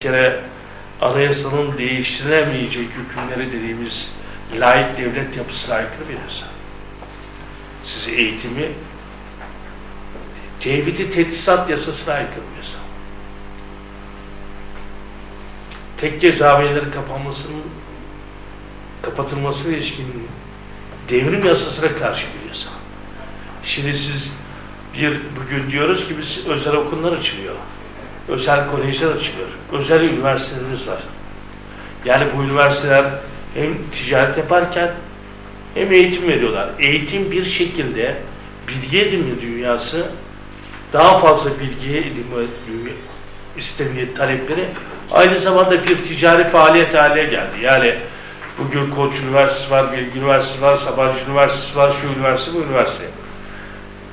kere anayasanın değiştirilemeyecek hükümleri dediğimiz layık devlet yapısına aykırı bir yasa. Siz eğitimi tevhidi teçhizat yasasına aykırı bir yasa. Tek cezaevleri kapanmasının kapatılmasına ilişkin devrim yasasına karşı bir yasa. Şimdi siz bir bugün diyoruz ki biz özel okullar açılıyor. Özel kolejler açılıyor. Özel üniversitelerimiz var. Yani bu üniversiteler hem ticaret yaparken hem eğitim veriyorlar. Eğitim bir şekilde bilgi edinme dünyası daha fazla bilgiye edinme istemiye talepleri aynı zamanda bir ticari faaliyet haline geldi. Yani bugün Koç Üniversitesi var, Bilgi Üniversitesi var, Sabancı Üniversitesi var, şu üniversite, bu üniversite.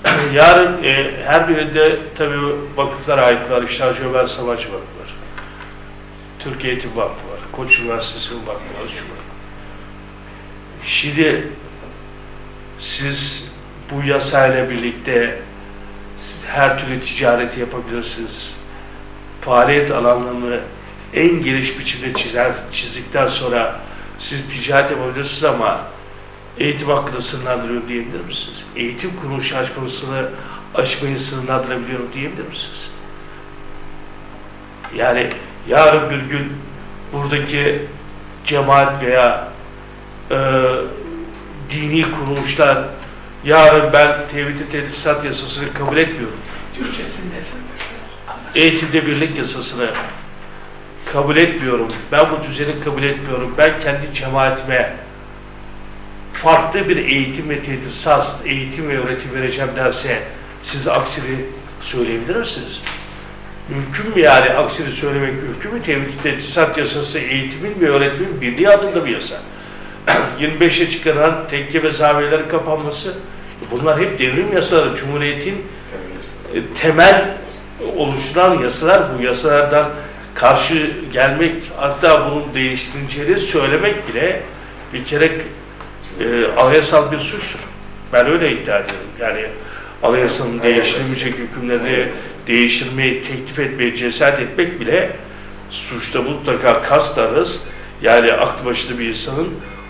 Yarın e, her birinde tabii vakıflara ait var. İşte Hacı Ömer Savaş Vakfı var. Türkiye Eğitim Vakfı var. Koç Üniversitesi'nin vakfı var. Şu var. Şimdi siz bu yasayla birlikte her türlü ticareti yapabilirsiniz. Faaliyet alanlarını en geniş biçimde çizer, çizdikten sonra siz ticaret yapabilirsiniz ama eğitim hakkını sınırlandırıyorum diyebilir misiniz? Eğitim kuruluşu açmasını açmayı sınırlandırabiliyorum diyebilir misiniz? Yani yarın bir gün buradaki cemaat veya e, dini kuruluşlar yarın ben tevhid-i tedrisat yasasını kabul etmiyorum. Türkçesini. Eğitimde birlik yasasını kabul etmiyorum. Ben bu düzeni kabul etmiyorum. Ben kendi cemaatime farklı bir eğitim ve tedrisat, eğitim ve öğretim vereceğim derse siz aksini söyleyebilir misiniz? Mümkün mü yani aksini söylemek mümkün mü? Tevhid tedrisat yasası eğitimin ve öğretimin birliği adında bir yasa. 25'e çıkaran tekke ve zaviyelerin kapanması bunlar hep devrim yasaları. Cumhuriyetin e, temel oluşturan yasalar bu yasalardan karşı gelmek hatta bunun değiştirileceğini söylemek bile bir kere e, anayasal bir suçtur. Ben öyle iddia ediyorum. Yani anayasanın değiştirilmeyecek hükümlerini değiştirmeyi teklif etmeye cesaret etmek bile suçta mutlaka kast ararız. Yani aklı başında bir insanın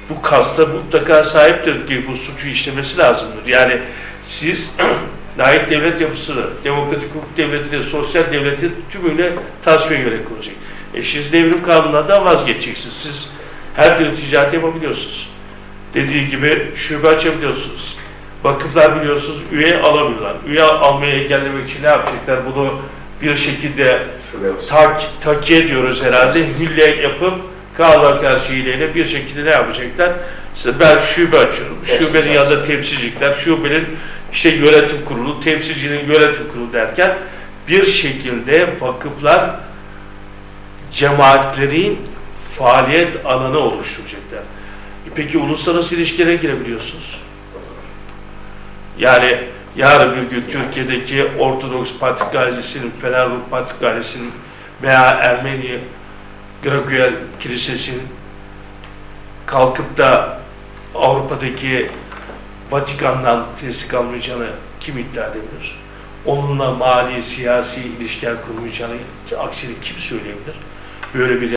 bu kasta mutlaka sahiptir ki bu suçu işlemesi lazımdır. Yani siz layık devlet yapısını, demokratik hukuk devletini, sosyal devleti tümüyle tasfiye göre kuracak. E siz devrim kanunlarından vazgeçeceksiniz. Siz her türlü ticaret yapabiliyorsunuz. Dediği gibi şube açabiliyorsunuz. Vakıflar biliyorsunuz üye alamıyorlar. Üye almayı engellemek için ne yapacaklar? Bunu bir şekilde tak, takiye diyoruz herhalde. Hülye yapıp kanuna karşı hileyle bir şekilde ne yapacaklar? İşte ben şube açıyorum. Şubenin yanında temsilcilikler, şubenin işte yönetim kurulu, temsilcinin yönetim kurulu derken bir şekilde vakıflar cemaatlerin faaliyet alanı oluşturacaklar. E Peki uluslararası ilişkilere girebiliyorsunuz. Yani yarın bir gün Türkiye'deki Ortodoks Patrik Gazetesi'nin, Fener Patrik Gazetesi'nin veya Ermeni Gregorian Kilisesi'nin kalkıp da Avrupa'daki Vatikan'dan teslik almayacağını kim iddia edebilir? Onunla mali, siyasi ilişkiler kurmayacağını aksini kim söyleyebilir? Böyle bir